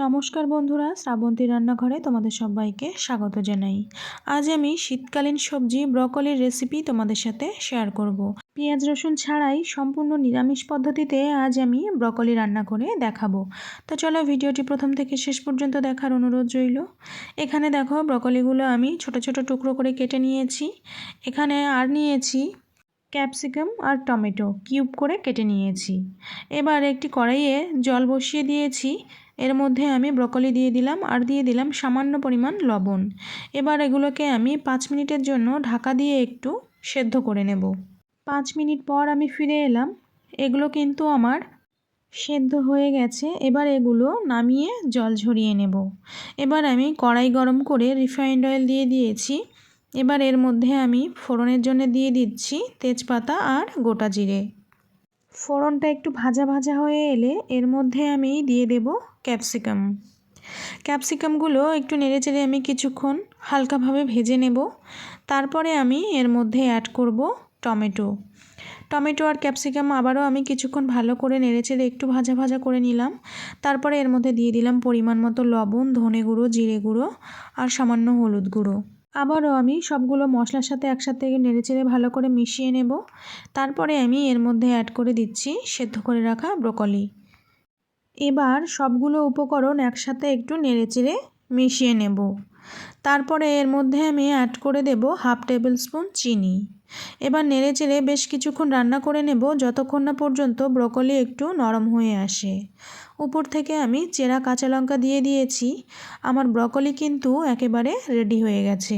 নমস্কার বন্ধুরা, শ্রাবন্তী রান্নাঘরে তোমাদের সবাইকে স্বাগত জানাই। আজ আমি শীতকালীন সবজি, ব্রকলির রেসিপি তোমাদের সাথে শেয়ার করব। পেঁয়াজ রসুন ছাড়াই সম্পূর্ণ নিরামিষ পদ্ধতিতে আজ আমি ব্রকলি রান্না করে দেখাবো। তো চলো ভিডিওটি প্রথম থেকে শেষ পর্যন্ত দেখার অনুরোধ রইল। এখানে দেখো ব্রকলিগুলো আমি ছোট ছোট টুকরো করে কেটে নিয়েছি। এখানে আর নিয়েছি ক্যাপসিকাম আর টমেটো কিউব করে কেটে নিয়েছি। এবার একটি কড়াইয়ে জল বসিয়ে দিয়েছি। এর মধ্যে আমি ব্রকলি দিয়ে দিলাম আর দিয়ে দিলাম সামান্য পরিমাণ লবণ। এবার এগুলোকে আমি পাঁচ মিনিটের জন্য ঢাকা দিয়ে একটু সেদ্ধ করে নেব। পাঁচ মিনিট পর আমি ফিরে এলাম। এগুলো কিন্তু আমার সেদ্ধ হয়ে গেছে। এবার এগুলো নামিয়ে জল ঝরিয়ে নেব। এবার আমি কড়াই গরম করে রিফাইন্ড অয়েল দিয়ে দিয়েছি। এবার এর মধ্যে আমি ফোড়নের জন্য দিয়ে দিচ্ছি তেজপাতা আর গোটা জিরে। ফোড়নটা একটু ভাজা ভাজা হয়ে এলে এর মধ্যে আমি দিয়ে দেব ক্যাপসিকাম। ক্যাপসিকামগুলো একটু নেড়েচেড়ে আমি কিছুক্ষণ হালকাভাবে ভেজে নেব। তারপরে আমি এর মধ্যে অ্যাড করব টমেটো। টমেটো আর ক্যাপসিকাম আবারও আমি কিছুক্ষণ ভালো করে নেড়েচেড়ে একটু ভাজা ভাজা করে নিলাম। তারপরে এর মধ্যে দিয়ে দিলাম পরিমাণ মতো লবণ, ধনে গুঁড়ো, জিরে গুঁড়ো আর সামান্য হলুদ গুঁড়ো। আবারও আমি সবগুলো মশলার সাথে একসাথে নেড়েচেড়ে ভালো করে মিশিয়ে নেব। তারপরে আমি এর মধ্যে অ্যাড করে দিচ্ছি সেদ্ধ করে রাখা ব্রোকলি এবার সবগুলো উপকরণ একসাথে একটু নেড়েচেড়ে মিশিয়ে নেব। তারপরে এর মধ্যে আমি অ্যাড করে দেব হাফ টেবিল স্পুন চিনি। এবার নেড়ে চেড়ে বেশ কিছুক্ষণ রান্না করে নেব যতক্ষণ না পর্যন্ত ব্রকলি একটু নরম হয়ে আসে। উপর থেকে আমি চেরা কাঁচা লঙ্কা দিয়ে দিয়েছি। আমার ব্রকলি কিন্তু একেবারে রেডি হয়ে গেছে।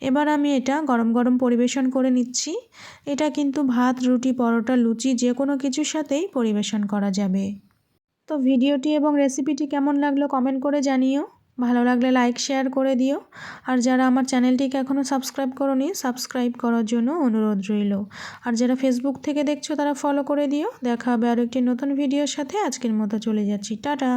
এবার আমি এটা গরম গরম পরিবেশন করে নিচ্ছি। এটা কিন্তু ভাত, রুটি, পরোটা, লুচি যে কোনো কিছুর সাথেই পরিবেশন করা যাবে। তো ভিডিওটি এবং রেসিপিটি কেমন লাগল কমেন্ট করে জানিও। ভালো লাগলে লাইক শেয়ার করে দিও। আর যারা আমার চ্যানেলটিকে এখনও সাবস্ক্রাইব করনি সাবস্ক্রাইব করার জন্য অনুরোধ রইল। আর যারা ফেসবুক থেকে দেখছ, তারা ফলো করে দিও। দেখা হবে আরও একটি নতুন ভিডিওর সাথে। আজকের মতো চলে যাচ্ছি। টাটা!